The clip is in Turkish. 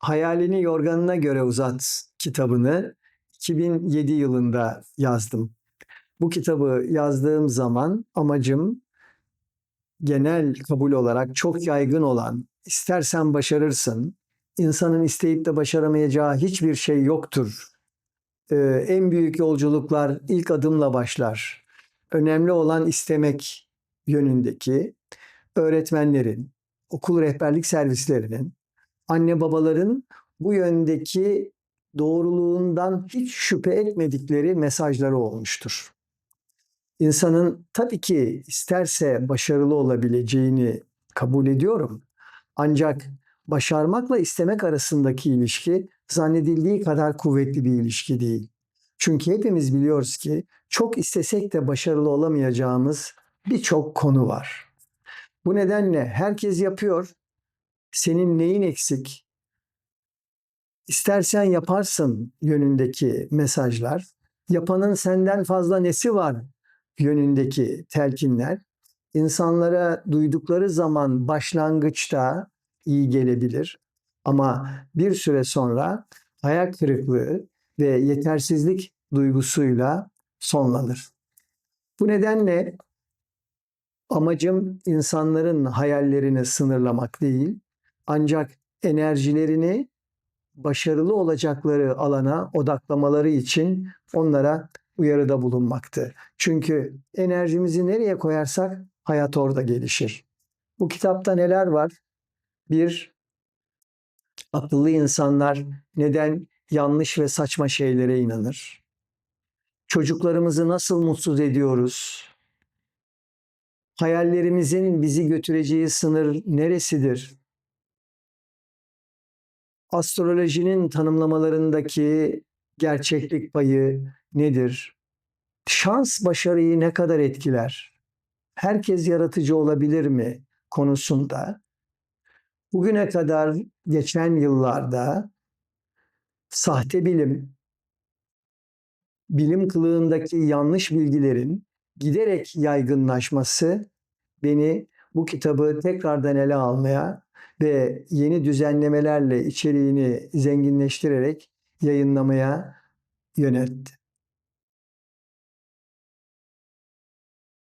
Hayalini yorganına göre uzat kitabını 2007 yılında yazdım. Bu kitabı yazdığım zaman amacım genel kabul olarak çok yaygın olan istersen başarırsın, insanın isteyip de başaramayacağı hiçbir şey yoktur. Ee, en büyük yolculuklar ilk adımla başlar. Önemli olan istemek yönündeki öğretmenlerin, okul rehberlik servislerinin, anne babaların bu yöndeki doğruluğundan hiç şüphe etmedikleri mesajları olmuştur. İnsanın tabii ki isterse başarılı olabileceğini kabul ediyorum. Ancak başarmakla istemek arasındaki ilişki zannedildiği kadar kuvvetli bir ilişki değil. Çünkü hepimiz biliyoruz ki çok istesek de başarılı olamayacağımız birçok konu var. Bu nedenle herkes yapıyor. Senin neyin eksik? İstersen yaparsın yönündeki mesajlar, yapanın senden fazla nesi var yönündeki telkinler insanlara duydukları zaman başlangıçta iyi gelebilir ama bir süre sonra hayal kırıklığı ve yetersizlik duygusuyla sonlanır. Bu nedenle amacım insanların hayallerini sınırlamak değil, ancak enerjilerini başarılı olacakları alana odaklamaları için onlara uyarıda bulunmaktı. Çünkü enerjimizi nereye koyarsak hayat orada gelişir. Bu kitapta neler var? Bir, akıllı insanlar neden yanlış ve saçma şeylere inanır? Çocuklarımızı nasıl mutsuz ediyoruz? Hayallerimizin bizi götüreceği sınır neresidir? Astrolojinin tanımlamalarındaki gerçeklik payı nedir? Şans başarıyı ne kadar etkiler? Herkes yaratıcı olabilir mi konusunda bugüne kadar geçen yıllarda sahte bilim, bilim kılığındaki yanlış bilgilerin giderek yaygınlaşması beni bu kitabı tekrardan ele almaya ve yeni düzenlemelerle içeriğini zenginleştirerek yayınlamaya yöneltti.